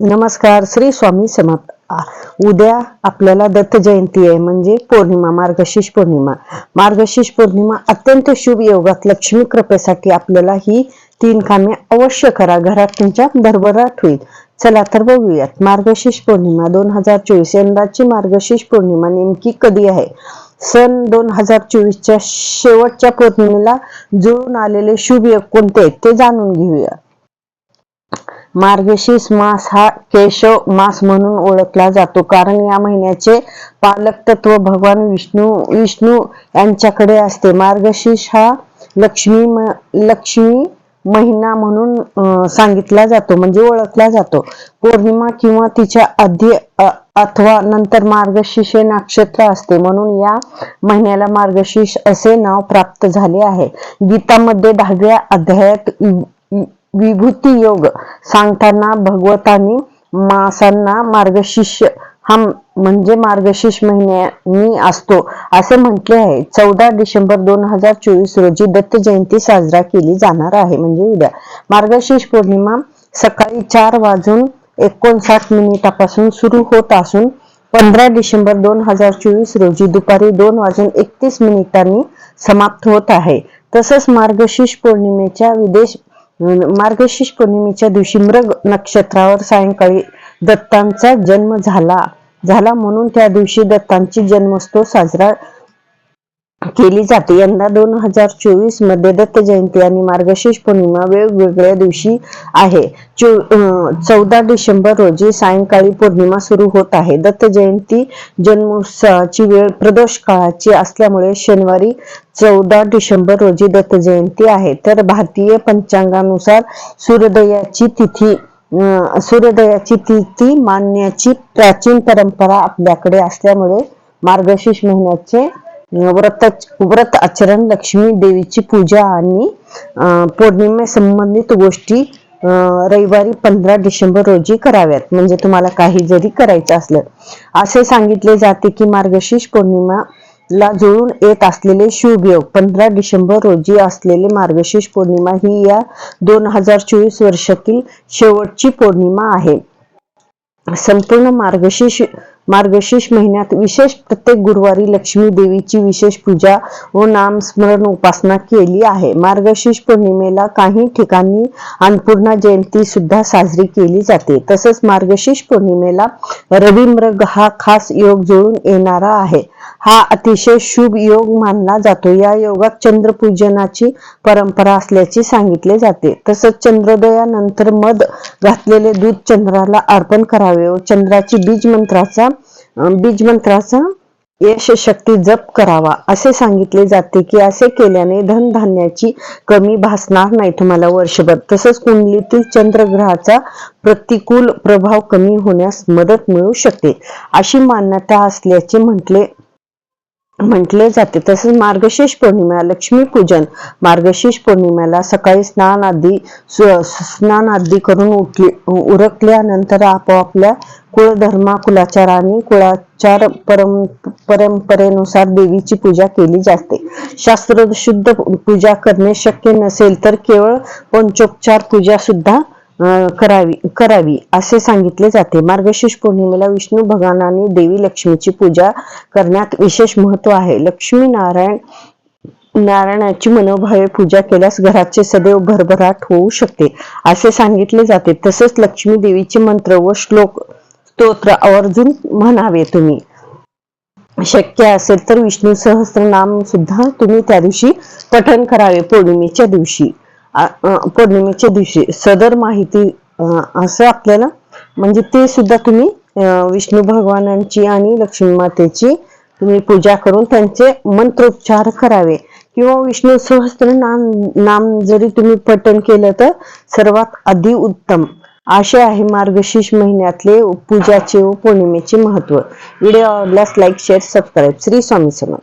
नमस्कार श्री स्वामी समर्थ. उद्या आपल्याला दत्त जयंती आहे म्हणजे पौर्णिमा मार्गशीर्ष पौर्णिमा. मार्गशीर्ष पौर्णिमा अत्यंत शुभ योगात लक्ष्मी कृपेसाठी आपल्याला ही तीन कामे अवश्य करा. घरात तुमच्या भरभराट होईल. चला तर बघूयात. मार्गशीर्ष पौर्णिमा दोन हजार चोवीस. यंदाची मार्गशीर्ष पौर्णिमा नेमकी कधी आहे? सन दोन हजार चोवीसच्या शेवटच्या पौर्णिमेला जुळून आलेले शुभ योग कोणते आहेत ते जाणून घेऊया. मार्गशीर्ष मास हा केशव मास म्हणून ओळखला जातो. कारण या महिन्याचे पालक तत्व भगवान विष्णू विष्णू यांच्याकडे असते. मार्गशीर्ष हा लक्ष्मी लक्ष्मी महिना म्हणून सांगितला जातो म्हणजे ओळखला जातो. पौर्णिमा किंवा तिच्या आधी अथवा नंतर मार्गशीर्ष हे नक्षत्र असते. म्हणून या महिन्याला मार्गशीर्ष असे नाव प्राप्त झाले आहे. गीतामध्ये दहाव्या अध्यायात विभूती योग. सांगताना भगवतानी मासांना मार्गशीर्ष. हा म्हणजे मार्गशीर्ष महिन्यानी असतो. असे म्हटले आहे. चौदा डिसेंबर दोन हजार चोवीस रोजी दत्त जयंती साजरा केली जाणार आहे. म्हणजे उद्या. मार्गशीर्ष पौर्णिमा सकाळी चार वाजून एकोणसाठ मिनिटापासून सुरू होत असून पंधरा डिसेंबर दोन हजार चोवीस रोजी दुपारी दोन वाजून एकतीस मिनिटांनी समाप्त होत आहे. तसंच मार्गशीर्ष पौर्णिमेच्या विदेश मार्गशीर्ष पौर्णिमेच्या दिवशी मृग नक्षत्रावर सायंकाळी दत्तांचा जन्म झाला. झाला म्हणून त्या दिवशी दत्तांची जन्मोत्सव साजरा केली जाते. यंदा दोन हजार चोवीसमध्ये दत्त जयंती आणि मार्गशीर्ष पौर्णिमा वेगवेगळ्या दिवशी आहे. चौदा डिसेंबर रोजी सायंकाळी पौर्णिमा सुरू होत आहे. दत्त जयंती जन्मोत्सवाची वेळ प्रदोष काळाची असल्यामुळे शनिवारी चौदा डिसेंबर रोजी दत्त जयंती आहे. तर भारतीय पंचांगानुसार सूर्योदयाची तिथी सूर्योदयाची तिथी मानण्याची प्राचीन परंपरा आपल्याकडे असल्यामुळे मार्गशीर्ष महिन्याचे व्रत व्रत आचरण लक्ष्मी देवीची पूजा आणि पौर्णिमे संबंधित गोष्टी रविवारी पंधरा डिसेंबर रोजी कराव्यात. म्हणजे तुम्हाला काही जरी करायचं असलं. असे सांगितले जाते की मार्गशीर्ष पौर्णिमा ला जुळून येत असलेले शुभ योग पंधरा डिसेंबर रोजी असलेले मार्गशीर्ष पौर्णिमा ही या दोन हजार चोवीस वर्षातील शेवटची पौर्णिमा आहे. संपूर्ण मार्गशीर्ष मार्गशीर्ष महिन्यात विशेष प्रत्येक गुरुवारी लक्ष्मी देवीची विशेष पूजा व नामस्मरण उपासना केली आहे. मार्गशीर्ष पौर्णिमेला काही ठिकाणी अन्नपूर्णा जयंती सुद्धा साजरी केली जाते. तसंच मार्गशीर्ष पौर्णिमेला रविमृग हा खास योग जुळून येणारा आहे. हा अतिशय शुभ योग मानला जातो. या योगात चंद्रपूजनाची परंपरा असल्याचे सांगितले जाते. तसंच चंद्रोदयानंतर मध घातलेले दूध चंद्राला अर्पण करावे व चंद्राची बीज मंत्राचा बीज मंत्राचा यश शक्ती जप करावा. असे सांगितले जाते की असे केल्याने धनधान्याची कमी भासणार नाही तुम्हाला वर्षभर. तसंच कुंडलीतील चंद्रग्रहाचा प्रतिकूल प्रभाव कमी होण्यास मदत मिळू शकते अशी मान्यता असल्याचे म्हटले म्हटले जाते. तसेच मार्गशीर्ष पौर्णिमा लक्ष्मी पूजन. मार्गशीर्ष पौर्णिमेला सकाळी स्नान आधी स्नान आधी करून उठले उरकल्यानंतर आपोआपल्या कुळधर्मा कुलाचार आणि कुळाचार परम परंपरेनुसार देवीची पूजा केली जाते. शास्त्र शुद्ध पूजा करणे शक्य नसेल तर केवळ पंचोपचार पूजा सुद्धा करावी करावी असे सांगितले जाते. मार्गशीर्ष पौर्णिमेला विष्णू भगवान आणि देवी लक्ष्मीची पूजा करण्यात विशेष महत्त्व आहे. लक्ष्मी नारायण नारायणाची मनोभावे पूजा केल्यास घराचे सदैव भरभराट होऊ शकते असे सांगितले जाते. तसेच लक्ष्मी देवीचे मंत्र व श्लोक स्तोत्र आवर्जून म्हणावे तुम्ही. शक्य असेल तर विष्णू सहस्त्रनाम सुद्धा तुम्ही त्या दिवशी पठण करावे पौर्णिमेच्या दिवशी. पौर्णिमेच्या दिवशी. सदर माहिती असं आपल्याला म्हणजे ते सुद्धा तुम्ही विष्णू भगवानांची आणि लक्ष्मी मातेची तुम्ही पूजा करून त्यांचे मंत्रोच्चार करावे. किंवा विष्णू सहस्त्र नाम नाम जरी तुम्ही पठण केलं तर सर्वात अति उत्तम. असे आहे मार्गशीर्ष महिन्यातले पूजाचे व पौर्णिमेचे महत्त्व. व्हिडिओ आवडल्यास like share subscribe. Shri Swami Samarth.